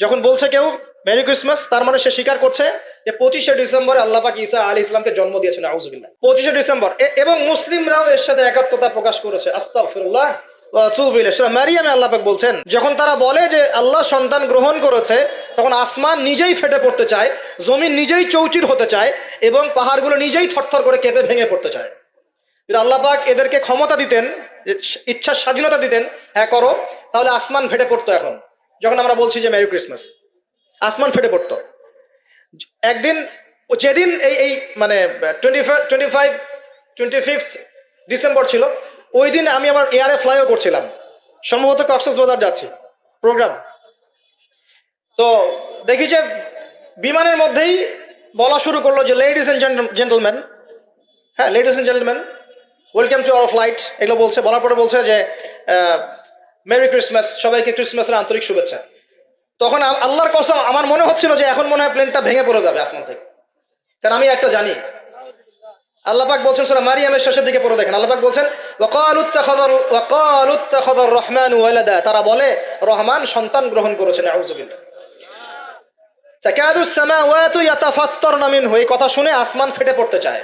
যখন বলছে কেউ মেরি ক্রিসমাস তার মানে সে স্বীকার করছে যে পঁচিশে ডিসেম্বর আল্লাহ পাক ঈসা আলী ইসলামকে জন্ম দিয়েছেন আউজবিল্লাহ পঁচিশে ডিসেম্বর। এবং মুসলিমরাও এর সাথে একাত্মতা প্রকাশ করেছে। আস্তাগফিরুল্লাহ ওয়া আতুবু মারিয়ামে বলছেন, যখন তারা বলে যে আল্লাহ সন্তান গ্রহণ করেছে, তখন আসমান নিজেই ফেটে পড়তে চায়, জমিন নিজেই চৌচির হতে চায়, এবং পাহাড়গুলো নিজেই থরথর করে কেঁপে ভেঙে পড়তে চায়। যদি আল্লাহ পাক এদেরকে ক্ষমতা দিতেন ইচ্ছার স্বাধীনতা দিতেন হ্যাঁ করো, তাহলে আসমান ফেটে পড়তো এখন। যখন আমরা বলছি যে মেরি ক্রিসমাস আসমান ফেটে পড়তো। একদিন, যেদিন এই এই মানে twenty twenty five twenty fifth December ছিল, ওই দিন আমি আমার এয়ারে ফ্লাইও করছিলাম। সম্ভবত কক্সেস বাজার যাচ্ছি প্রোগ্রাম তো দেখি যে বিমানের মধ্যেই বলা শুরু করল যে লেডিস অ্যান্ড জেন্টলম্যান হ্যাঁ ladies and gentleman welcome to our flight এগুলো বলছে, বলার পরে বলছে যে মেরি ক্রিসমাস সবাইকে ক্রিসমাসের আন্তরিক শুভেচ্ছা। তখন আল্লাহর কসম, আমার মনে হচ্ছিল যে এখন মনে হয় প্লেনটা ভেঙে পড়ে যাবে আসমান থেকে। কারণ আমি একটা জানি। আল্লাপাক বলছেন সুরা মারিয়ামের শেষের দিকে পড়ে দেখেন। আল্লাপাক বলছেন রহমানু ওয়ালাদা। তারা বলে, রহমান সন্তান গ্রহণ করেছেন এই কথা শুনে আসমান ফেটে পড়তে চায়।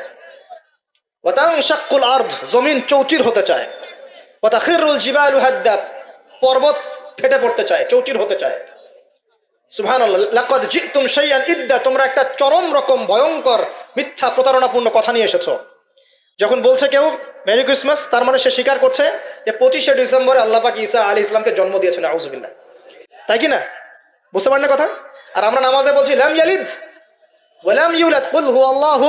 জমিন চৌচির হতে চায়। জিবালু পর্বত ফেটে পড়তে চায়, চৌচির হতে চায়। ইদ্দা, তোমরা একটা চরম রকম ভয়ঙ্কর মিথ্যা প্রতারণাপূর্ণ কথা নিয়ে এসেছ। যখন বলছে কেউ, মেরি ক্রিসমাস, তার মানে সে স্বীকার করছে যে পঁচিশে ডিসেম্বরে আল্লাহ পাক ঈসা আলী ইসলামকে জন্ম দিয়েছেন আউজুবিল্লাহ তাই কি না? বুঝতে পারেন কথা? আর আমরা নামাজে বলছি, লাম ইয়ালিদ ওয়ালাম ইউলাদ, কুল হু আল্লাহু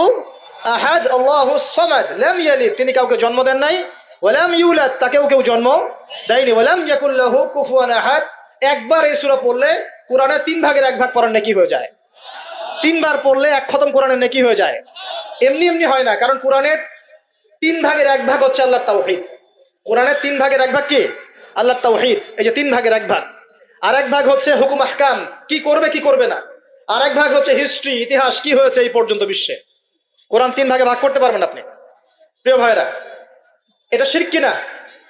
আহাদ, আল্লাহু সামাদ। লাম ইয়ালিদ, তিনি কাউকে জন্ম দেন নাই। ওয়ালাম ইউলাদ, তাকেও কেউ জন্ম দেয়নি। ওয়ালাম ইয়াকুল্লাহু কুফুয়ান আহাদ। একবার এই সূরা পড়লে কোরআনের তিন ভাগের এক ভাগ পড়ার নেকি হয়ে যায়। তিনবার পড়লে এক খতম কোরআনের নেকি হয়ে যায়। এমনি এমনি হয় না, কারণ কোরআনের তিন ভাগের এক ভাগ হচ্ছে আল্লাহর তাওহীদ। কোরআনের তিন ভাগের এক ভাগ কি? আল্লাহর তাওহীদ। এই যে তিন ভাগের এক ভাগ। আর এক ভাগ হচ্ছে হুকুম আহকাম। কি করবে কি করবে না? আর এক ভাগ হচ্ছে হিস্ট্রি, ইতিহাস, কি হয়েছে এই পর্যন্ত বিশ্বে? কোরআন তিন ভাগে ভাগ করতে পারবেন আপনি। প্রিয় ভাইরা এটা শিরক কিনা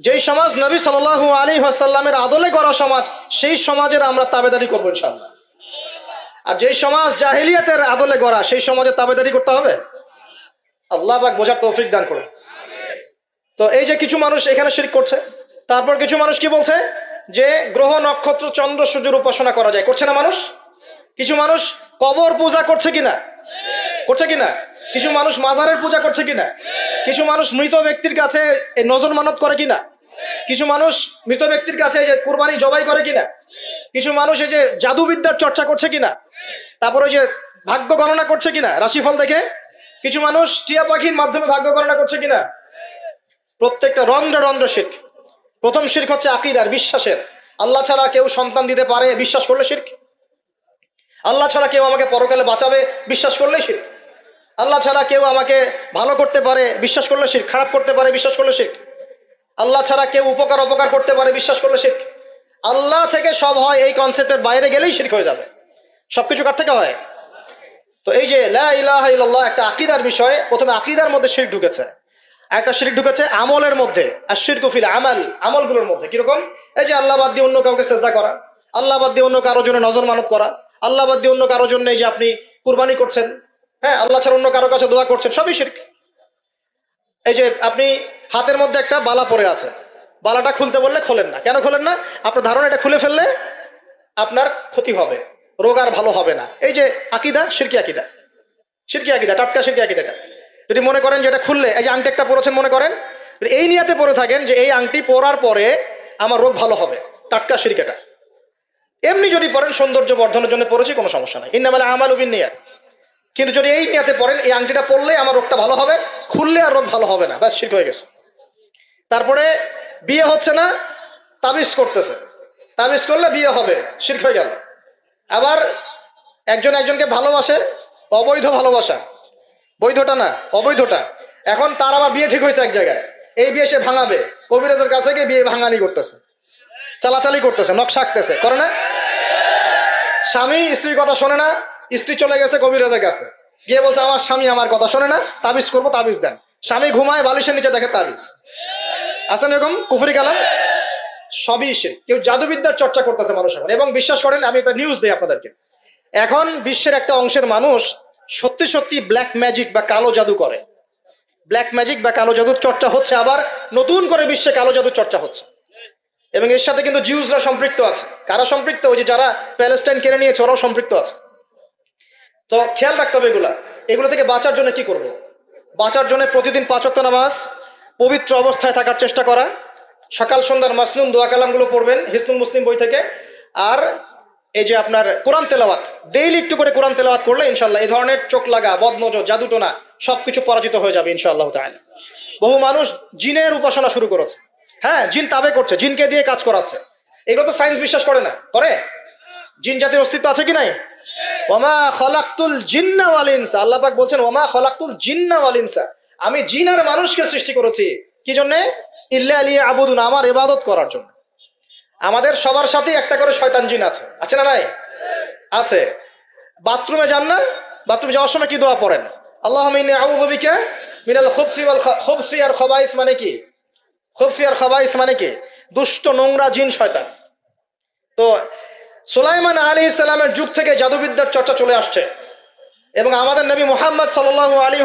যেই সমাজ নবী সাল্লাল্লাহু আলী আসাল্লামের আদলে করা সমাজ, সেই সমাজের আমরা তাবেদারি করব ইনশাল্লাহ আর যেই সমাজ জাহিলিয়াতের আদলে গড়া, সেই সমাজের তাবেদারি করতে হবে? আল্লাহ পাক বোঝার তৌফিক দান করে তো এই যে কিছু মানুষ এখানে শিরক করছে, তারপর কিছু মানুষ কি বলছে? যে গ্রহ, নক্ষত্র, চন্দ্র, সূর্যের উপাসনা করা যায়। করছে না মানুষ? কিছু মানুষ কবর পূজা করছে কিনা? করছে কিনা? কিছু মানুষ মাজারের পূজা করছে কিনা? কিছু মানুষ মৃত ব্যক্তির কাছে নজর মানত করে কিনা? কিছু মানুষ মৃত ব্যক্তির কাছে এই যে কুরবানি জবাই করে কিনা? কিছু মানুষ এই যে জাদুবিদ্যার চর্চা করছে কিনা? তারপর ওই যে ভাগ্য গণনা করছে কিনা? রাশিফল দেখে? কিছু মানুষ টিয়া পাখির মাধ্যমে ভাগ্য গণনা করছে কিনা? প্রত্যেকটা রন্ধ্র রন্ধ্র শির্ক। প্রথম শির্ক হচ্ছে আকিদার, বিশ্বাসের। আল্লাহ ছাড়া কেউ সন্তান দিতে পারে, বিশ্বাস করলে শির্ক। আল্লাহ ছাড়া কেউ আমাকে পরকালে বাঁচাবে, বিশ্বাস করলে শির্ক। আল্লাহ ছাড়া কেউ আমাকে ভালো করতে পারে, বিশ্বাস করলে শিখ খারাপ করতে পারে, বিশ্বাস করলে শিখ আল্লাহ ছাড়া কেউ উপকার, অপকার করতে পারে, বিশ্বাস করলে শিখ আল্লাহ থেকে সব হয় এই কনসেপ্টের বাইরে গেলেই শির্ক হয়ে যাবে। সবকিছু কার থেকে হয়? তো এই যে লা ইলাহা ইল্লাল্লাহ একটা আকিদার বিষয়, প্রথমে আকিদার মধ্যে শিরক ঢুকেছে। একটা শিরক ঢুকেছে আমলের মধ্যে, আর শির শিরকুফিল আমাল, আমলগুলোর মধ্যে, কীরকম? এই যে আল্লাহ বাদ দিয়ে অন্য কাউকে চেষ্টা করা, আল্লাহ বাদ দিয়ে অন্য কারোর জন্য নজর মানত করা, আল্লাহ বাদ দিয়ে অন্য কারোর জন্য এই যে আপনি কুরবানি করছেন হ্যাঁ আল্লাহ ছাড়া অন্য কারও কাছে দোয়া করছেন, সবই শিরক। এই যে আপনি হাতের মধ্যে একটা বালা পরে আছে, বালাটা খুলতে বললে খোলেন না। কেন খোলেন না? আপনার ধারণা এটা খুলে ফেললে আপনার ক্ষতি হবে, রোগ আর ভালো হবে না। এই যে আকিদা, শিরকি আকিদা। শিরকি আকিদা, টাটকা শিরকি আকিদাটা যদি মনে করেন যে এটা খুললে, এই যে আংটি একটা পরেছেন মনে করেন এই নিয়াতে পরে থাকেন যে এই আংটি পরার পরে আমার রোগ ভালো হবে, টাটকা শিরকেটা এমনি যদি পরেন সৌন্দর্য বর্ধনের জন্য পড়েছি, কোনো সমস্যা নাই। ইন্নামালে আমাল উবিন নিয়াত। কিন্তু যদি এই নিয়াতে পড়েন, এই আংটিটা পরলে আমার রোগটা ভালো হবে, খুললে আর রোগ ভালো হবে না। ব্যাস শিরক হয়ে গেছে। তারপরে বিয়ে হচ্ছে না, তাবিজ করতেছে। তাবিজ করলে বিয়ে হবে, শির্ক হয়ে গেল। আবার একজন একজনকে ভালোবাসে, অবৈধ ভালোবাসা। বৈধটা না, অবৈধটা। এখন তার আবার বিয়ে ঠিক হয়েছে এক জায়গায়। এই বিয়ে সে ভাঙাবে। কবিরাজের কাছে গিয়ে বিয়ে ভাঙানি করতেছে। চালাচালি করতেছে, নকশা আঁকতেছে। করে না? স্বামী স্ত্রীর কথা শোনে না স্ত্রী চলে গেছে কবিরাজের কাছে। গিয়ে বলছে, আমার স্বামী আমার কথা শোনে না, তাবিজ করব, তাবিজ দেন। স্বামী ঘুমায়, বালিশের নিচে দেখে তাবিজ। আছেন এরকম কুফরি কালাম? সবই সে। কেউ জাদুবিদ্যার চর্চা করতেছে মানুষ এখন। এবং বিশ্বাস করেন, আমি একটা নিউজ দিই আপনাদেরকে। এখন বিশ্বের একটা অংশের মানুষ সত্যি সত্যি ব্ল্যাক ম্যাজিক বা কালো জাদু করে। ব্ল্যাক ম্যাজিক বা কালো জাদুর চর্চা হচ্ছে, আবার নতুন করে বিশ্বে কালো জাদুর চর্চা হচ্ছে। এবং এর সাথে কিন্তু জিউসরা সম্পৃক্ত আছে। কারা সম্পৃক্ত? ওই যে যারা প্যালেস্টাইন কেড়ে নিয়েছে, ওরাও সম্পৃক্ত আছে। তো খেয়াল রাখতে হবে এগুলা। এগুলো থেকে বাঁচার জন্য কি করব। বাঁচার জন্য প্রতিদিন পাঁচক্ত নামাজ, পবিত্র অবস্থায় থাকার চেষ্টা করা, সকাল, সন্ধ্যার মাসনুম দোয়া কালামগুলো পড়বেন, হিসনুল মুসলিম বই থেকে। আর এই যে আপনার কোরআন তেলাওয়াত, ডেইলি একটু করে কোরআন তেলাওয়াত করলে ইনশাল্লাহ এই ধরনের চোখ লাগা, বদনজর, জাদুটোনা সব কিছু পরাজিত হয়ে যাবে ইনশাআল্লাহ তাআলা। বহু মানুষ জিনের উপাসনা শুরু করেছে। হ্যাঁ জিন তাবে করছে, জিনকে দিয়ে কাজ করাচ্ছে। এগুলো তো সায়েন্স বিশ্বাস করে না। করে? জিন জাতির অস্তিত্ব আছে কি নাই? ওমা খলাক্তুল জিন্না ওয়াল ইনসা। আল্লাহ পাক বলছেন, ওমা খলাক্তুল জিন্না ওয়াল ইনসা। আমি জিন আর মানুষকে সৃষ্টি করেছি। কি জন্যে? ইল্লা আলিয়া আবুদুন আমার ইবাদত করার জন্য। আমাদের সবার সাথেই একটা করে শয়তান জিন আছে। আছে না নাই? আছে। বাথরুমে যান না? বাথরুমে যাওয়ার সময় কি দোয়া পড়েন? আল্লাহ আউযু বিকা মিনাল খুবসি খুবসি আর খবাইস মানে কি? খুবসি আর খবাইস মানে কি? দুষ্ট, নোংরা জিন শয়তান। তো সুলাইমান আলী ইসলামের যুগ থেকে জাদুবিদ্যার চর্চা চলে আসছে। এবং আমাদের নবী মোহাম্মদ সাল্লাহ আলী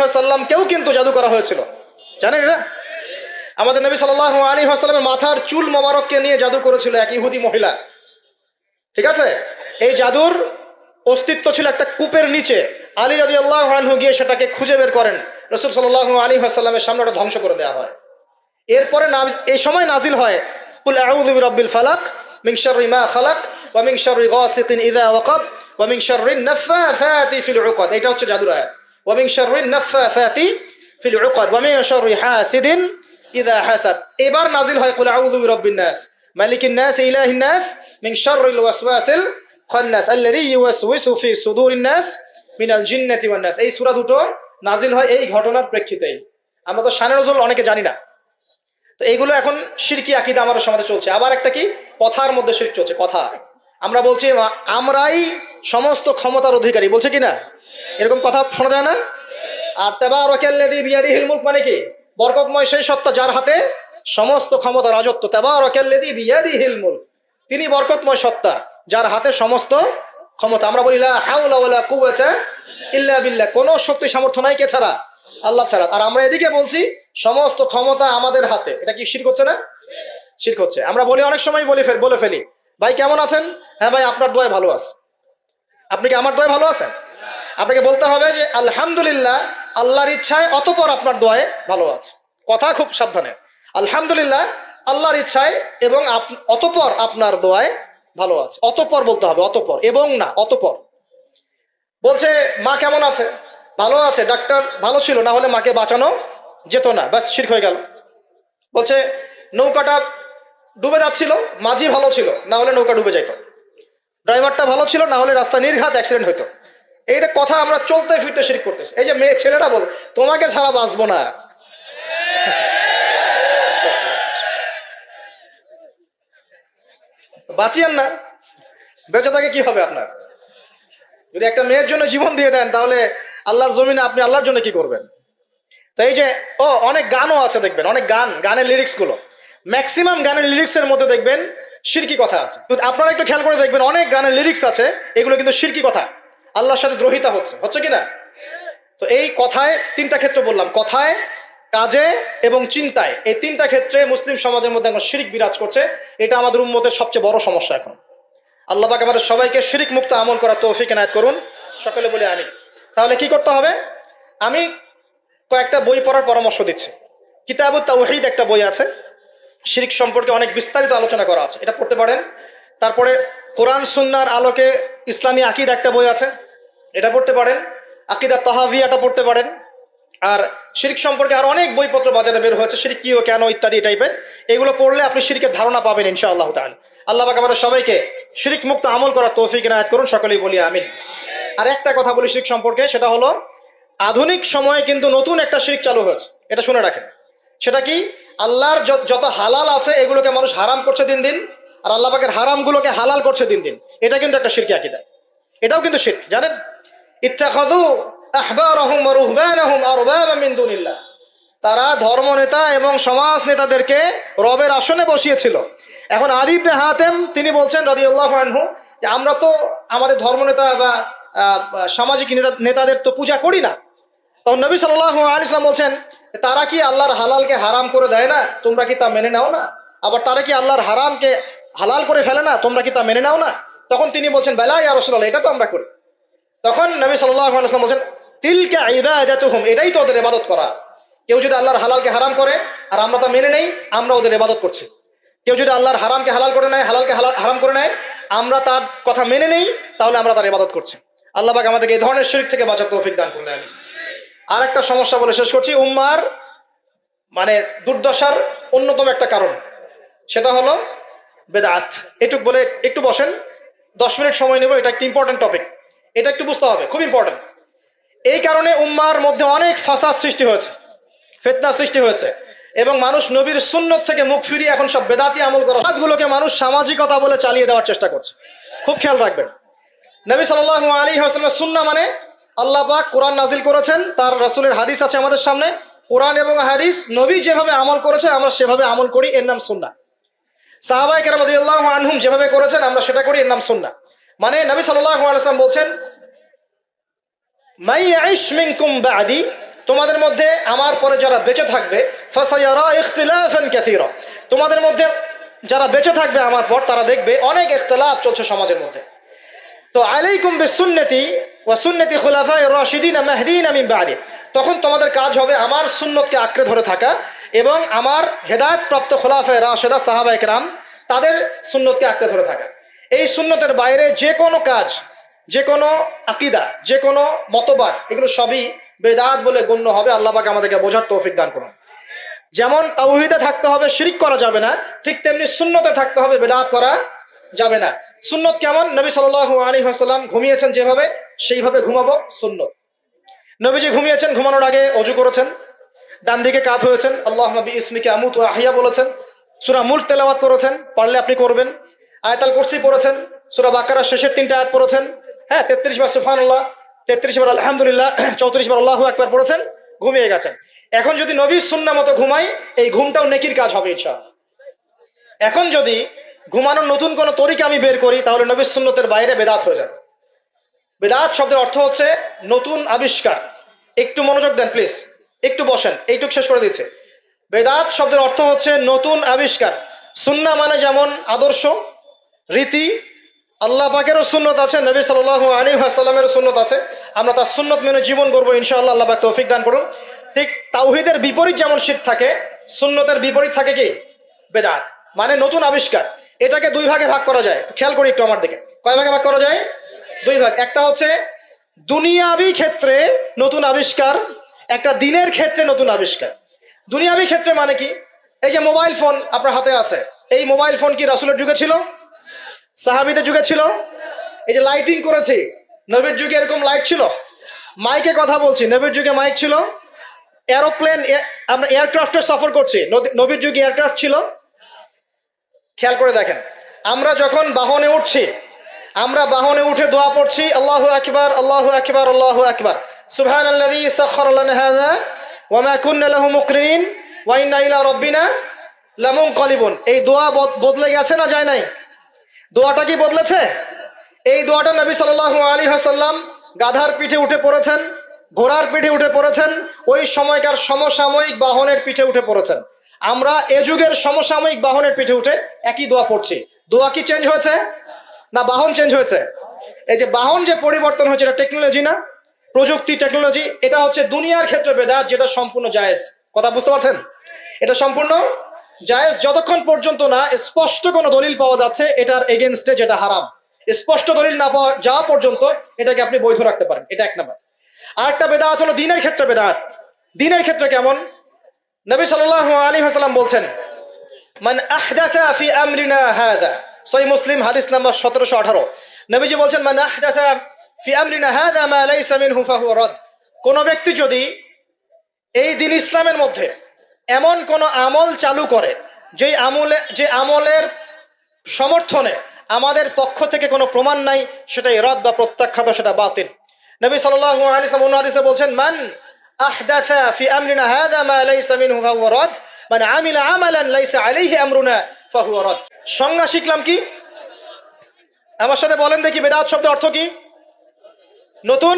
কেউ কিন্তু জাদু করা হয়েছিল। জানেন এটা? আমাদের নবী সাল্লাহ আলী আসাল্লামের মাথার চুল মোবারককে নিয়ে জাদু করেছিল এক ইহুদি মহিলা। ঠিক আছে? এই জাদুর অস্তিত্ব ছিল একটা কূপের নিচে। আলী রাজি আল্লাহ গিয়ে সেটাকে খুঁজে বের করেন। রসুল সাল্লাহ আলী আসাল্লামের সামনে ওটা ধ্বংস করে দেওয়া হয়। এরপরে এই সময় নাজিল হয় বিরাব্বিল ফালাক মিন শাররি মা খালাক। ওয়া মিন শাররি গাসিকিন ইযা ওয়াকাব, ওয়া মিন শাররি নাফাসাতি ফিল উকাদ। এটা হচ্ছে জাদুর আয়াত। ওয়া মিন শাররি নাফাসাতি ফিল উকাদ, ওয়া মিন শাররি হাসিদিন ইযা হাসাদ। এবার নাজিল হয়, কুল আউযু বিরাব্বিন নাস মালিকিন নাস, ইলাহিন নাস মিন মিনাল জিন্নাতি ওয়ান এই সূরা দুটো নাজিল হয় এই ঘটনার প্রেক্ষিতেই। আমরা তো নজরুল অনেকে জানি না। তো এইগুলো এখন শিরকি আকিদা আমাদের সমাজে চলছে। আবার একটা কি? কথার মধ্যে শিরক চলছে, কথা। আমরা বলছি আমরাই সমস্ত ক্ষমতার অধিকারী। বলছে কি না এরকম কথা শোনা যায় না? আর তেবা রকেল্লেদি বিয়াদি হিলমুল্ক মানে কি? বরকতময় সেই সত্তা যার হাতে সমস্ত ক্ষমতা, রাজত্ব। তেবা রকেল্লেদি বিয়াদি হিলমুল্ক তিনি বরকতময় সত্তা যার হাতে সমস্ত ক্ষমতা। আমরা বলি ইল্লা বিল্লা কোনো শক্তি সামর্থ্য নাই কে ছাড়া? আল্লাহ ছাড়া। আর আমরা এদিকে বলছি, সমস্ত ক্ষমতা আমাদের হাতে। এটা কি শির করছে না? শির করছে আমরা বলি অনেক সময় বলে বলে ফেলি। ভাই, কেমন আছেন? হ্যাঁ ভাই, আপনার দোয়া ভালো আছে। আপনি কি আমার দোয়া ভালো আছেন? আপনাকে বলতে হবে যে, আলহামদুলিল্লাহ, আল্লাহর ইচ্ছায় অতপর আপনার দোয়ায় ভালো আছে। কথা খুব সাবধানে। আলহামদুলিল্লাহ, আল্লাহর ইচ্ছায় এবং অতপর আপনার দোয়ায় ভালো আছে। অতপর বলতে হবে, অতপর। এবং না, অতপর। বলছে, মা কেমন আছে? ভালো আছে। ডাক্তার ভালো ছিল, না হলে মাকে বাঁচানো যেত না। ব্যাস, শির্ক হয়ে গেল। বলছে, নৌকাটা ডুবে যাচ্ছিল, মাঝি ভালো ছিল, না হলে নৌকা ডুবে যেত ড্রাইভারটা ভালো ছিল, না হলে রাস্তা নির্ঘাত অ্যাক্সিডেন্ট হতো এইটা কথা আমরা চলতে ফিরতে শিরিক করতেছি। এই যে মেয়ে ছেলেরা বল, তোমাকে ছাড়া বাঁচবো না। বাঁচিয়েন না। বেঁচে থাকে কি হবে আপনার? যদি একটা মেয়ের জন্য জীবন দিয়ে দেন, তাহলে আল্লাহর জমিনে আপনি আল্লাহর জন্য কি করবেন? তো এই যে, ও, অনেক গানও আছে দেখবেন, অনেক গান, গানের লিরিক্সগুলো ম্যাক্সিমাম গানের লিরিক্সের মধ্যে দেখবেন শিরকি কথা আছে। তো আপনারা একটু খেয়াল করে দেখবেন, অনেক গানের লিরিক্স আছে, এগুলো কিন্তু শিরকি কথা। আল্লাহর সাথে দ্রোহিতা হচ্ছে হচ্ছে কি না তো এই কথায় তিনটা ক্ষেত্র বললাম, কথায়, কাজে এবং চিন্তায়। এই তিনটা ক্ষেত্রে মুসলিম সমাজের মধ্যে এখন শিরিক বিরাজ করছে, এটা আমাদের উন্মতের সবচেয়ে বড় সমস্যা এখন। আল্লাহ পাক আমাদের সবাইকে শিরিক মুক্ত আমল করার তৌফিক এনায়ত করুন, সকলে বলে আমি তাহলে কি করতে হবে? আমি কয়েকটা বই পড়ার পরামর্শ দিচ্ছি। কিতাবুত তাওহিদ একটা বই আছে শিরিক সম্পর্কে অনেক বিস্তারিত আলোচনা করা আছে, এটা পড়তে পারেন। তারপরে কোরআন সুন্নার আলোকে ইসলামী আকিদ একটা বই আছে, এটা পড়তে পারেন। আকিদা তাহাভিয়াটা পড়তে পারেন। আর শিরিক সম্পর্কে আর অনেক বইপত্র বাজারে বের হয়েছে, শিরিক কি ও কেন ইত্যাদি টাইপের এগুলো পড়লে আপনি শিরিকের ধারণা পাবেন ইনশা আল্লাহ তাআলা। আল্লাহ পাক আমাদের সবাইকে শিরিক মুক্ত আমল করার তৌফিক এনায়েত করুন, সকলেই বলি আমিন। আর একটা কথা বলি শিরিক সম্পর্কে, সেটা হলো, আধুনিক সময়ে কিন্তু নতুন একটা শিরিক চালু হয়েছে, এটা শুনে রাখেন। সেটা কি? আল্লাহর যত হালাল আছে এগুলোকে মানুষ হারাম করছে দিন দিন আর আল্লাহ পাকের হারামগুলোকে হালাল করছে দিন দিন। এটা কিন্তু একটা শিরকি আকিদা। এটাও কিন্তু শিরক জানেন? ইত্তাখাযু আহবারহুম ওয়া রুহবানাহুম তারা ধর্মনেতা এবং সমাজ নেতাদেরকে রবের আসনে বসিয়েছিল। এখন আদিব হাতেম তিনি বলছেন রাদিয়াল্লাহু আনহু যে আমরা তো আমাদের ধর্মনেতা বা আহ, সামাজিক নেতা নেতাদের তো পূজা করি না। তখন নবী সাল্লাহ আল ইসলাম বলছেন তারা কি আল্লাহর হালালকে হারাম করে দেয় না? তোমরা কি তা মেনে নাও না? আবার তারা কি আল্লাহর হারামকে হালাল করে ফেলে না? তোমরা কি তা মেনে নাও না? তখন তিনি বলছেন, বেলা ইয়া রসুল্লাহ এটা তো আমরা করি। তখন নবী আলাইসলাম বলছেন, তিলকে ইবাদাতুহুম, এটাই তো ওদের ইবাদত করা। কেউ যদি আল্লাহর হালালকে হারাম করে, আর আমরা তা মেনে নেই, আমরা ওদের ইবাদত করছি। কেউ যদি আল্লাহর হারামকে হালাল করে নেয়, হালালকে হালাল, হারাম করে নেয়, আমরা তার কথা মেনে নেই, তাহলে আমরা তার ইবাদত করছি। আল্লাহ পাক আমাদেরকে এই ধরনের শরীর থেকে বাঁচার তৌফিক দান করুন, আমিন। আর একটা সমস্যা বলে শেষ করছি। উম্মার মানে দুর্দশার অন্যতম একটা কারণ, সেটা হলো বেদাত। এটুক বলে একটু বসেন, দশ মিনিট সময় নেব, এটা একটা ইম্পর্টেন্ট টপিক এটা একটু বুঝতে হবে, খুব ইম্পর্টেন্ট এই কারণে উম্মার মধ্যে অনেক ফাসাদ সৃষ্টি হয়েছে, ফেতনা সৃষ্টি হয়েছে, এবং মানুষ নবীর সুন্নত থেকে মুখ ফিরিয়ে এখন সব বেদাতি আমল করা গুলোকে মানুষ সামাজিকতা বলে চালিয়ে দেওয়ার চেষ্টা করছে। খুব খেয়াল রাখবেন। নবী সাল্লাহ আলী হাসলামের সুন্না মানে আল্লাহ পাক কোরআন নাজিল করেছেন, তার রাসূলের হাদিস আছে আমাদের সামনে। কোরআন এবং হাদিস, নবী যেভাবে আমল করেছেন, আমরা সেভাবে আমল করি, এর নাম সুন্না সাহাবাই কেরাম আল্লাহ আনহুম যেভাবে করেছেন, আমরা সেটা করি, এর নাম সুন্না মানে নবী আলাইসলাম বলছেন, মাই আইশ মিনকুম তোমাদের মধ্যে আমার পরে যারা বেঁচে থাকবে তোমাদের মধ্যে যারা বেঁচে থাকবে আমার পর, তারা দেখবে অনেক ইখতিলাফ চলছে সমাজের মধ্যে। তো আলাইকুম বিসুন্নতি সুন্নতি খুলাফায়ে রাশিদিন মাহদিন মিন বাদি। তখন তোমাদের কাজ হবে আমার সুন্নতকে আঁকড়ে ধরে থাকা এবং আমার হেদায়েত প্রাপ্ত খোলাফায়ে রাশেদা সাহাবা একরাম তাদের সুন্নতকে আঁকড়ে ধরে থাকা। এই সুন্নতের বাইরে যে কোনো কাজ, যে কোনো আকিদা, যে কোনো মতবাদ, এগুলো সবই বেদাত বলে গণ্য হবে। আল্লাহ পাক আমাদেরকে বোঝার তৌফিক দান করুন। যেমন তাওহিদে থাকতে হবে, শিরিক করা যাবে না, ঠিক তেমনি সুন্নতে থাকতে হবে, বেদাত করা যাবে না। সুন্নত কেমন? নবী সাল্লাল্লাহু আলাইহি ওয়াসাল্লাম ঘুমিয়েছেন যেভাবে, সেইভাবে ঘুমাবো সুন্নত। নবীজি ঘুমিয়েছেন, ঘুমানোর আগে অজু করেছেন ডান দিকে কাত হয়েছেন আল্লাহ নবী ইসমিকে আমুত ও আহিয়া বলেছেন, সুরা মুল্ক তেলাওয়াত করেছেন, পারলে আপনি করবেন। আয়তাল কুরসি পড়েছেন, সুরা বাকারা শেষের তিনটা আয়াত পড়েছেন হ্যাঁ তেত্রিশ বার সুফানুল্লাহ তেত্রিশ বার আলহামদুলিল্লাহ, চৌত্রিশ বার আল্লাহু একবার পড়েছেন, ঘুমিয়ে গেছেন। এখন যদি নবী সুন্না মতো ঘুমাই, এই ঘুমটাও নেকির কাজ হবে ইনশাআল্লাহ। এখন যদি ঘুমানোর নতুন কোনো তরিকা আমি বের করি, তাহলে নবীর সুন্নতের বাইরে বেদাত হয়ে যাবে। বেদাত শব্দের অর্থ হচ্ছে নতুন আবিষ্কার। একটু মনোযোগ দেন প্লিজ একটু বসেন, এইটুক শেষ করে দিচ্ছে। বেদাত শব্দের অর্থ হচ্ছে নতুন আবিষ্কার। সুন্না মানে যেমন আদর্শ, রীতি, আল্লাহ পাকেরও সুন্নত আছে, নবী সাল আলী আসাল্লামেরও সুন্নত আছে। আমরা তার সুন্নত মেনে জীবন করব ইনশাআল্লাহ আল্লাহ পাক তৌফিক দান করুন। ঠিক তাওহিদের বিপরীত যেমন শীত থাকে, সুন্নতের বিপরীত থাকে কি? বেদাত মানে নতুন আবিষ্কার। এটাকে দুই ভাগে ভাগ করা যায়। খেয়াল করি একটু আমার দিকে। কয় ভাগে ভাগ করা যায়? দুই ভাগ। একটা হচ্ছে দুনিয়াবি ক্ষেত্রে নতুন আবিষ্কার, একটা দিনের ক্ষেত্রে নতুন আবিষ্কার। দুনিয়াবি ক্ষেত্রে মানে কি? এই যে মোবাইল ফোন আপনার হাতে আছে। এই মোবাইল ফোন কি রাসুলের যুগে ছিল? সাহাবিদের যুগে ছিল? এই যে লাইটিং করেছি। নবীর যুগে এরকম লাইট ছিল? মাইকে কথা বলছি। নবীর যুগে মাইক ছিল? এরোপ্লেন আমরা এয়ারক্রাফটে সফর করছি। নবীর যুগে এয়ারক্রাফট ছিল? খেয়াল করে দেখেন। আমরা যখন বাহনে উঠছি, আমরা বাহনে উঠে দোয়া পড়ছি, আল্লাহ আকবার, আল্লাহু আকবার আল্লাহু আকবার। সুবহান এই দোয়া বদ- বদলে গেছে না যায় নাই? দোয়াটা কি বদলেছে? এই দোয়াটা নবী সাল্লাল্লাহু আলাইহি ওয়াসাল্লাম গাধার পিঠে উঠে পড়েছেন, ঘোড়ার পিঠে উঠে পড়েছেন, ওই সময়কার সমসাময়িক বাহনের পিঠে উঠে পড়েছেন। আমরা এ যুগের সমসাময়িক বাহনের পিঠে উঠে একই দোয়া পড়ছি। দোয়া কি চেঞ্জ হয়েছে? না, বাহন চেঞ্জ হয়েছে? এই যে বাহন যে পরিবর্তন হয়েছে, এটা টেকনোলজি না? প্রযুক্তি টেকনোলজি এটা হচ্ছে দুনিয়ার ক্ষেত্রে বেদাত, যেটা সম্পূর্ণ জায়েজ। কথা বুঝতে পারছেন? এটা সম্পূর্ণ জায়েজ। যতক্ষণ পর্যন্ত না স্পষ্ট কোনো দলিল পাওয়া যাচ্ছে, এটার এগেনস্টে যেটা হারাম। স্পষ্ট দলিল না পাওয়া যাওয়া পর্যন্ত এটাকে আপনি বৈধ রাখতে পারেন। এটা এক নাম্বার। আর একটা বেদাত হলো দিনের ক্ষেত্রে বেদাত। দিনের ক্ষেত্রে কেমন? নবী সাল্লাল্লাহু আলাইহি ওয়াসাল্লাম বলছেন, মান আহদাথা ফি আমরিনা হাদা। সহি মুসলিম হাদিস নাম্বার সতেরোশো আঠারো। নবীজি বলছেন, মান আহদাথা ফি আমরিনা হাদা মা লাইসা মিনহু ফাহুয়া রাদ। কোন ব্যক্তি যদি এই দিন ইসলামের মধ্যে এমন কোন আমল চালু করে, যেই আমলে, যে আমলের সমর্থনে আমাদের পক্ষ থেকে কোনো প্রমাণ নাই সেটাই রদ বা প্রত্যাখ্যাত, সেটা বাতিল। নবী সাল্লাল্লাহু আলাইহি ওয়াসাল্লাম অন্য হাদিসে বলছেন, মান আহদাথা ফি আমরিনা, হাদা মা লাইসা মিনহু, ফাহুয়া রাদ। মানে আমিলা আমালান লাইসা আলাইহি আমরুনা, ফাহুয়া রাদ। সংজ্ঞা শিখলাম কি? আমার সাথে বলেন দেখি, বেদাত শব্দের অর্থ কি? নতুন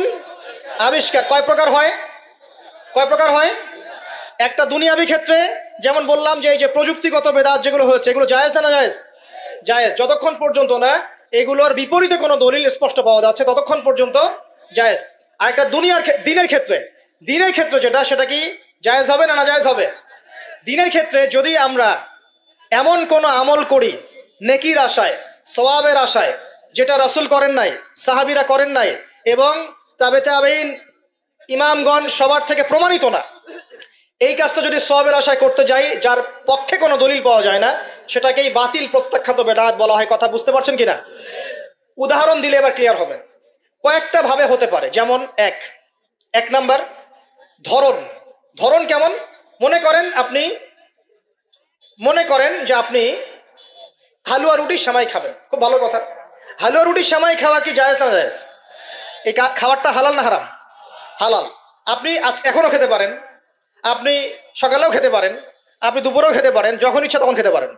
আবিষ্কার, কয় প্রকার হয়? কয় প্রকার হয়? একটা দুনিয়াবি ক্ষেত্রে, যেমন বললাম যে এই যে প্রযুক্তিগত বেদাত যেগুলো হয়েছে, এগুলো জায়েজ না না জায়েজ। জায়েজ যতক্ষণ পর্যন্ত না, এগুলোর বিপরীতে কোনো দলিল স্পষ্ট পাওয়া যাচ্ছে, ততক্ষণ পর্যন্ত জায়েজ। আর একটা দুনিয়ার দিনের ক্ষেত্রে দিনের ক্ষেত্রে যেটা, সেটা কি জায়েজ হবে না না জায়েজ হবে? দিনের ক্ষেত্রে যদি আমরা এমন কোনো আমল করি, নেকির আশায়, সওয়াবের আশায়, যেটা রাসূল করেন নাই, সাহাবিরা করেন নাই, এবং তাবে তাবেইন ইমামগণ সবার থেকে প্রমাণিত না, এই কাজটা যদি সবের আশায় করতে যাই, যার পক্ষে কোনো দলিল পাওয়া যায় না, সেটাকেই বাতিল, প্রত্যাখ্যাত বেদাত বলা হয়, কথা বুঝতে পারছেন কিনা? উদাহরণ দিলে এবার ক্লিয়ার হবে। কয়েকটা ভাবে হতে পারে, যেমন এক এক নাম্বার ধরন। ধরন কেমন? মনে করেন আপনি, মনে করেন যে আপনি হালুয়া রুটির সেমাই খাবেন। খুব ভালো কথা। হালুয়া রুটির সেমাই খাওয়া কি জায়েজ না জায়েজ? এই খাবারটা হালাল না হারাম? হালাল। আপনি আজ এখনও খেতে পারেন। আপনি সকালেও খেতে পারেন। আপনি দুপুরেও খেতে পারেন। যখন ইচ্ছা তখন খেতে পারেন।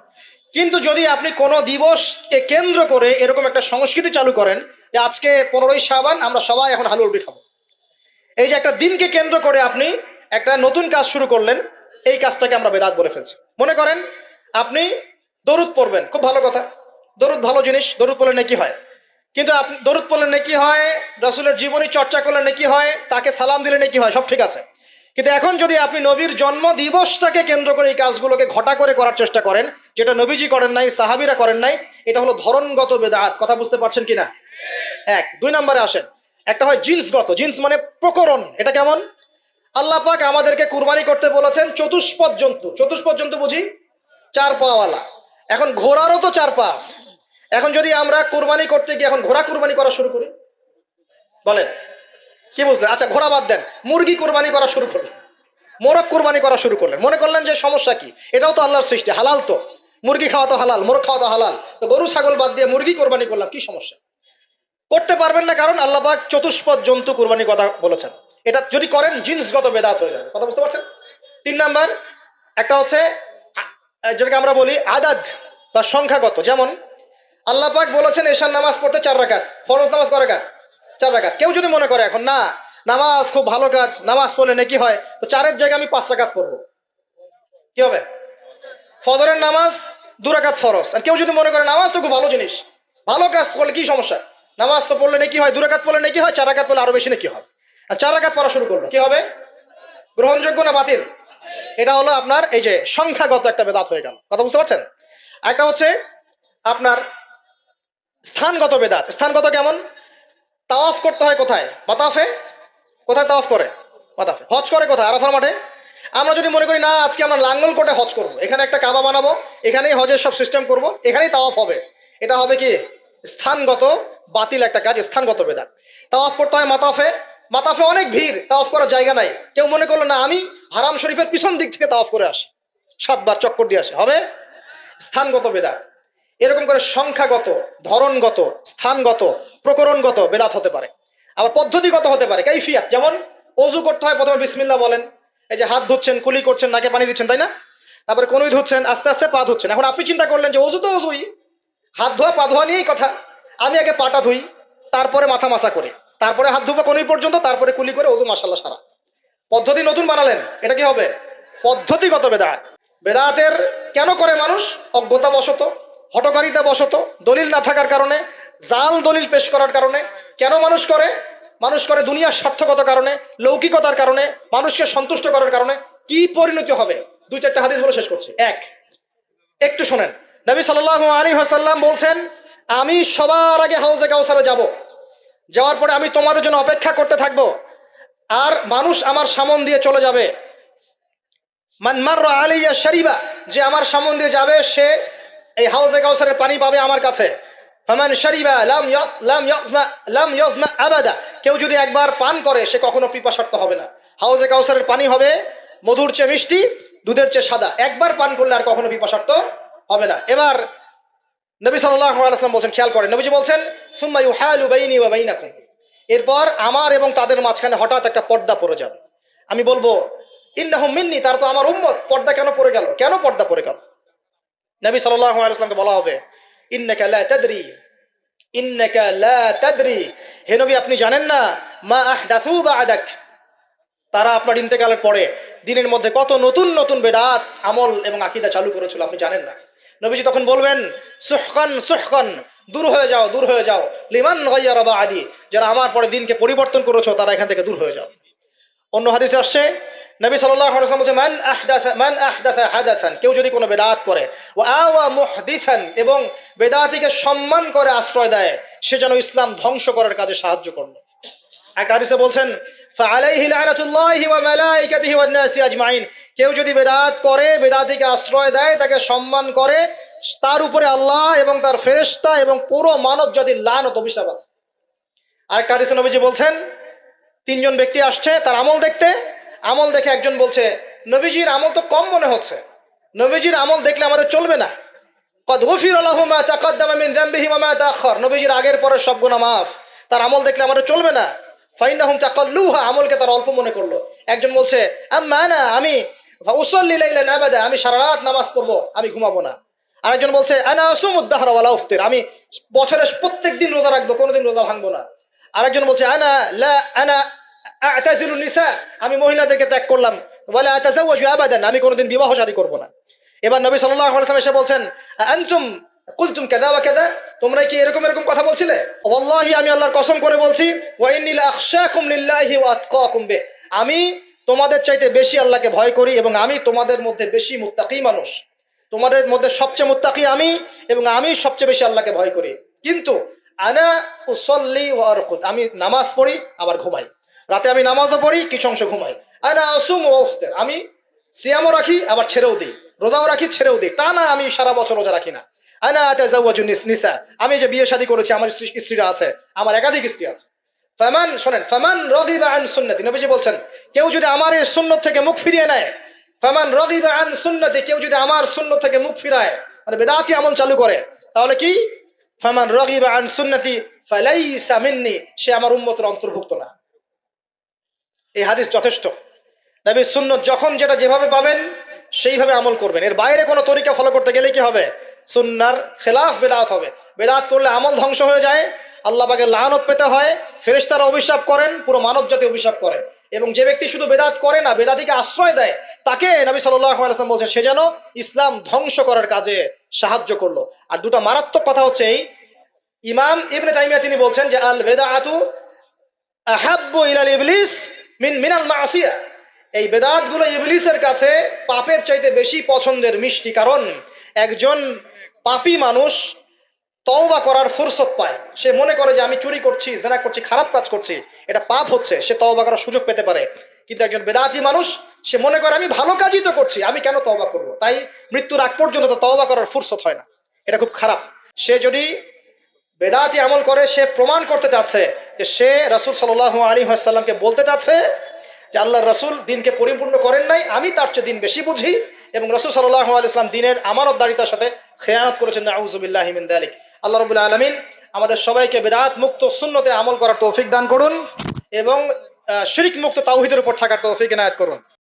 কিন্তু যদি আপনি কোনো দিবসকে কেন্দ্র করে এরকম একটা সংস্কৃতি চালু করেন যে আজকে পনেরোই সাবান আমরা সবাই এখন হালুয়া রুটি খাব। এই যে একটা দিনকে কেন্দ্র করে আপনি একটা নতুন কাজ শুরু করলেন, এই কাজটাকে আমরা বেদাত বলে ফেলছি। মনে করেন, আপনি দরুদ পড়বেন, খুব ভালো কথা। দরুদ ভালো জিনিস, দরুদ পড়লে নাকি হয়। কিন্তু আপনি দরুদ পড়লে নাকি হয়, রসুলের জীবনী চর্চা করলে নাকি হয়, তাকে সালাম দিলে নাকি হয়, সব ঠিক আছে। কিন্তু এখন যদি আপনি নবীর জন্ম দিবসটাকে কেন্দ্র করে এই কাজগুলোকে ঘটা করে করার চেষ্টা করেন, যেটা নবীজি করেন নাই, সাহাবিরা করেন নাই, এটা হলো ধরনগত বেদাত। কথা বুঝতে পারছেন কিনা? এক। দুই নম্বরে আসেন। একটা হয় জিন্সগত, জিন্স মানে প্রকরণ, এটা কেমন? আল্লাহ পাক আমাদেরকে কুরবানি করতে বলেছেন চতুষ্পদ জন্তু চতুষ্পদ জন্তু বুঝি? চার পাওয়ালা এখন ঘোড়ারও তো চার পা। এখন যদি আমরা কুরবানি করতে গিয়ে এখন ঘোড়া কুরবানি করা শুরু করি? বলেন, কি বুঝলেন? আচ্ছা ঘোড়া বাদ দেন, মুরগি কুরবানি করা শুরু করলেন, মোরগ কুরবানি করা শুরু করলেন। মনে করলেন যে সমস্যা কি? এটাও তো আল্লাহর সৃষ্টি, হালাল তো। মুরগি খাওয়া তো হালাল, মোরগ খাওয়া তো হালাল। তো গরু, ছাগল বাদ দিয়ে মুরগি কোরবানি করলাম, কি সমস্যা? করতে পারবেন না, কারণ আল্লাহ পাক চতুষ্পদ জন্তু কুরবানির কথা বলেছেন। এটা যদি করেন, জিন্সগত বেদাত হয়ে যাবে। কথা বুঝতে পারছেন? তিন নাম্বার, একটা হচ্ছে যেটাকে আমরা বলি আদাদ বা সংখ্যাগত। যেমন, আল্লাহ পাক বলেছেন, এশার নামাজ পড়তে চার রাকাত, ফরজ নামাজ করে রাকাত? চার রাকাত। কেউ যদি মনে করে এখন, না, নামাজ খুব ভালো কাজ, নামাজ পড়লে নাকি হয়? তো চারের জায়গায় আমি পাঁচ রাকাত পড়ব। কি হবে? ফজরের নামাজ দু রাকাত ফরজ। আর কেউ যদি মনে করে, নামাজ তো খুব ভালো জিনিস, ভালো কাজ করলে কি সমস্যা? নামাজ তো পড়লে নাকি হয়, দু রাকাত পড়লে নাকি হয়, চার রাকাত পড়লে আরও বেশি নাকি হয়। আর চার রাকাত পড়া শুরু করল, কি হবে? গ্রহণযোগ্য না বাতিল? এটা হলো আপনার এই যে সংখ্যাগত একটা বেদাত হয়ে গেল। কথা বুঝতে পারছেন? একটা হচ্ছে আপনার স্থানগত বেদাত। স্থানগত কেমন? তাওয়াফ করতে হয় কোথায়? মাতাফে কোথায় তাওয়াফ করে? মাতাফে হজ করে কোথায়? আরাফার মাঠে? আমরা যদি মনে করি, না, আজকে আমরা লাঙ্গল কোটে হজ করব, এখানে একটা কাবা বানাবো, এখানেই হজের সব সিস্টেম করব, এখানেই তাওয়াফ হবে। এটা হবে কি? স্থানগত, বাতিল একটা কাজ, স্থানগত বেদাত। তাওয়াফ করতে হয় মাতাফে। মাতাফে অনেক ভিড়, তাওয়াফ করার জায়গা নাই। কেউ মনে করল, না, আমি হারাম শরীফের পিছন দিক থেকে তাওয়াফ করে আসি। সাতবার চক্কর দিয়ে আসে। হবে? স্থানগত বেদাত। এরকম করে সংখ্যাগত, ধরনগত, স্থানগত, প্রকরণগত বেদাত হতে পারে। আবার পদ্ধতিগত হতে পারে। কাইফিয়াত, যেমন অজু করতে হয়, প্রথমে বিসমিল্লাহ বলেন। এই যে হাত ধুচ্ছেন, কুলি করছেন, নাকে পানি দিচ্ছেন, তাই না? তারপরে কোনোই ধুচ্ছেন, আস্তে আস্তে পা ধুচ্ছেন। এখন আপনি চিন্তা করলেন যে অজু তো অজুই। হাত ধোয়া, পা ধোয়া নিয়েই কথা। আমি আগে পাটা ধুই, তারপরে মাথা মাসা করি। তারপরে হাত ধুবো কোনোই পর্যন্ত, তারপরে কুলি করে অজু মাসাল্লাহ সারা। পদ্ধতি নতুন বানালেন, এটা কি হবে? পদ্ধতিগত বেদাত বেদাতের কেন করে মানুষ? অজ্ঞতা বশত হটকারিতা বশত, দলিল না থাকার কারণে, জাল দলিল পেশ করার কারণে। কেন মানুষ করে? মানুষ করে দুনিয়ার সার্থকত কারণে, লৌকিকতার কারণে, মানুষকে সন্তুষ্ট করার কারণে। কি পরিণতি হবে? দুই চারটা হাদিস বলে শেষ করছি। এক, একটু শোনেন। নবী সাল্লাহ আলী হাসাল্লাম বলছেন, আমি সবার আগে হাউজে কাউসারে যাব। যাওয়ার পরে আমি তোমাদের জন্য অপেক্ষা করতে থাকব। আর মানুষ আমার সামন দিয়ে চলে যাবে। মান মার আলিয়া শরিবা, যে আমার সামন দিয়ে যাবে, সে এই হাউজে কাউসারের পানি পাবে আমার কাছে। লাম লাম কেউ যদি একবার পান করে, সে কখনো পিপাসার্ত হবে না। হাউজে কাউসারের পানি হবে, মধুর চেয়ে মিষ্টি, দুধের চেয়ে সাদা। একবার পান করলে আর কখনো পিপাসার্ত হবে না। এবার নবী ওয়াসাল্লাম বলছেন, খেয়াল করেন, নবীজি বলছেন, সুম্মা ইউহালু বাইনি ওয়া বাইনাকুম। এরপর আমার এবং তাদের মাঝখানে হঠাৎ একটা পর্দা পড়ে যাবে। আমি বলব, ইন্নাহুম মিন্নি, তার তো আমার উম্মত। পর্দা কেন পড়ে গেল? কেন পর্দা পড়ে গেল? নবী সাল্লাল্লাহু আলাইহি ওয়াসাল্লামকে বলা হবে, ইন্নাকা লা তাদরি, ইন্নাকা লা তাদরি। হে নবী, আপনি জানেন না, মা আহদাসু বা'দাক। তারা আপনার ইন্তেকালের পরে দিনের মধ্যে কত নতুন নতুন বেদাত, আমল এবং আকিদা চালু করেছিল, আপনি জানেন না। নবীজি তখন বলবেন, সুহকান সুহকান, দূর হয়ে যাও, দূর হয়ে যাও। লিমান আদি যারা আমার পরে দিনকে পরিবর্তন করেছ, তারা এখান থেকে দূর হয়ে যাও। অন্য হাদিসে আসছে, নবী ওয়াসাল্লাম বলছে, মান আহদাসা মান আহদাসা হাদাসান কেউ যদি কোনো বেদাত করে ও আওয়া এবং বেদাতিকে সম্মান করে আশ্রয় দেয়, সে যেন ইসলাম ধ্বংস করার কাজে সাহায্য করল। একটা হাদিসে বলছেন কেউ যদি বেদাত করে বেদাতিকে আশ্রয় দেয়, তাকে সম্মান করে, তার উপরে আল্লাহ এবং তার ফেরেশতা এবং পুরো মানব জাতির লানত অভিশাপ আছে। আরেকটা হাদিসে নবীজি বলছেন, তিনজন ব্যক্তি আসছে, তার আমল দেখতে, আমল দেখে একজন বলছে, নবীজির আমল তো কম মনে হচ্ছে। নবীজির আমল দেখলে আমাদের চলবে না। নবীজির আগের পরের সব গুনাহ মাফ। তার আমল দেখলে আমাদের চলবে না। ফাইন্নাহুম তাকাল্লুহা, আমলকে তার অল্প মনে করল। একজন বলছে আম্মা না আমি উসল্লি আবাদা, আমি সারা রাত নামাজ পড়ব, আমি ঘুমাবো না। আরেকজন বলছে, আনা আসুমুদ্দাহরা ওয়ালা উফতির, আমি বছরে প্রত্যেক দিন রোজা রাখব, কোনোদিন রোজা ভাঙবো না। আরেকজন বলছে, আনা, লা, আনা আতাজিলুন নিসা, আমি মহিলাদেরকে ত্যাগ করলাম। ওয়ালা আতাজাওয়াজু আবাদান, আমি কোনোদিন বিবাহ শাদী করব না। এবার নবী সাল্লাল্লাহু আলাইহি ওয়াসাল্লাম এসে বলছেন আনতুম কুলতুম কাদা ওয়া কাদা? তোমরা কি এরকম এরকম কথা বলছিলে? ওয়াল্লাহি, আমি আল্লাহর কসম করে বলছি বে আমি তোমাদের চাইতে বেশি আল্লাহকে ভয় করি এবং আমি তোমাদের মধ্যে বেশি মুত্তাকি মানুষ। তোমাদের মধ্যে সবচেয়ে মুত্তাকি আমি এবং আমি সবচেয়ে বেশি আল্লাহকে ভয় করি। কিন্তু আনা উসল্লি আমি নামাজ পড়ি, আবার ঘুমাই। রাতে আমি নামাজও পড়ি, কিছু অংশ ঘুমাই। আনা আসুম আমি সিয়ামও রাখি, আবার ছেড়েও দিই। রোজাও রাখি, ছেড়েও দিই। তা না আমি সারা বছর রোজা রাখি না। আমি যে বিয়ে শাদী করেছি, আমার স্ত্রী স্ত্রীরা আছে, আমার একাধিক স্ত্রী আছে। ফামান, শোনেন, ফামান রগিবা আন সুন্নতি। নবীজি বলছেন, কেউ যদি আমার এই সুন্নত থেকে মুখ ফিরিয়ে নেয়, ফামান রগিবা আন সুন্নতি, কেউ যদি আমার সুন্নত থেকে মুখ ফিরায় মানে বেদাতি আমল চালু করে, তাহলে কি? ফামান রগিবা আন সুন্নতি, ফালাইসা সে আমার উম্মতের অন্তর্ভুক্ত না। এই হাদিস যথেষ্ট। নবীর সুন্নত যখন যেটা যেভাবে পাবেন, সেইভাবে আমল করবেন। এর বাইরে কোনো তরিকা ফলো করতে গেলে কি হবে? সুন্নার খেলাফ বেদাত হবে। বেদাত করলে আমল ধ্বংস হয়ে যায়, আল্লাহ পাকে লানত পেতে হয়, ফেরেশতারা অভিশাপ করেন, পুরো মানব জাতি অভিশাপ করে। এবং যে ব্যক্তি শুধু বেদাত করে না, বেদাতিকে আশ্রয় দেয়, তাকে নবী আলাইসলাম বলছেন, সে যেন ইসলাম ধ্বংস করার কাজে সাহায্য করল। আর দুটো মারাত্মক কথা হচ্ছে এই। ইমাম ইবনে তাইমিয়া তিনি বলছেন যে, আল বেদাআতু আহাব্বু ইলাল ইবলিস মিন মিনাল মাসিয়া। এই বেদাতগুলো ইবলিসের কাছে পাপের চাইতে বেশি পছন্দের মিষ্টি কারণ, একজন পাপী মানুষ তওবা করার ফুরসত পায়। সে মনে করে যে আমি চুরি করছি, জেনা করছি, খারাপ কাজ করছি, এটা পাপ হচ্ছে, সে তওবা করার সুযোগ পেতে পারে। কিন্তু একজন বেদাতি মানুষ, সে মনে করে, আমি ভালো কাজই তো করছি, আমি কেন তওবা করব? তাই মৃত্যুর আগ পর্যন্ত তো তওবা করার ফুরসত হয় না। এটা খুব খারাপ। সে যদি বেদাতি আমল করে, সে প্রমাণ করতে চাচ্ছে যে সে রসুল সাল্লাহ আলী আসাল্লামকে বলতে চাচ্ছে যে আল্লাহ রসুল দিনকে পরিপূর্ণ করেন নাই, আমি তার চেয়ে দিন বেশি বুঝি এবং রসুল সাল্লাহ আলি ইসলাম দিনের আমানতদারিতার সাথে খেয়ানত করেছেন আউজুবিল্লাহ হিমিন দালিক আল্লাহ রবুল্লা আলমিন আমাদের সবাইকে বিরাট মুক্ত শূন্যতে আমল করার তৌফিক দান করুন এবং শিরিক মুক্ত তাওহিদের উপর থাকার তৌফিক এনায়ত করুন।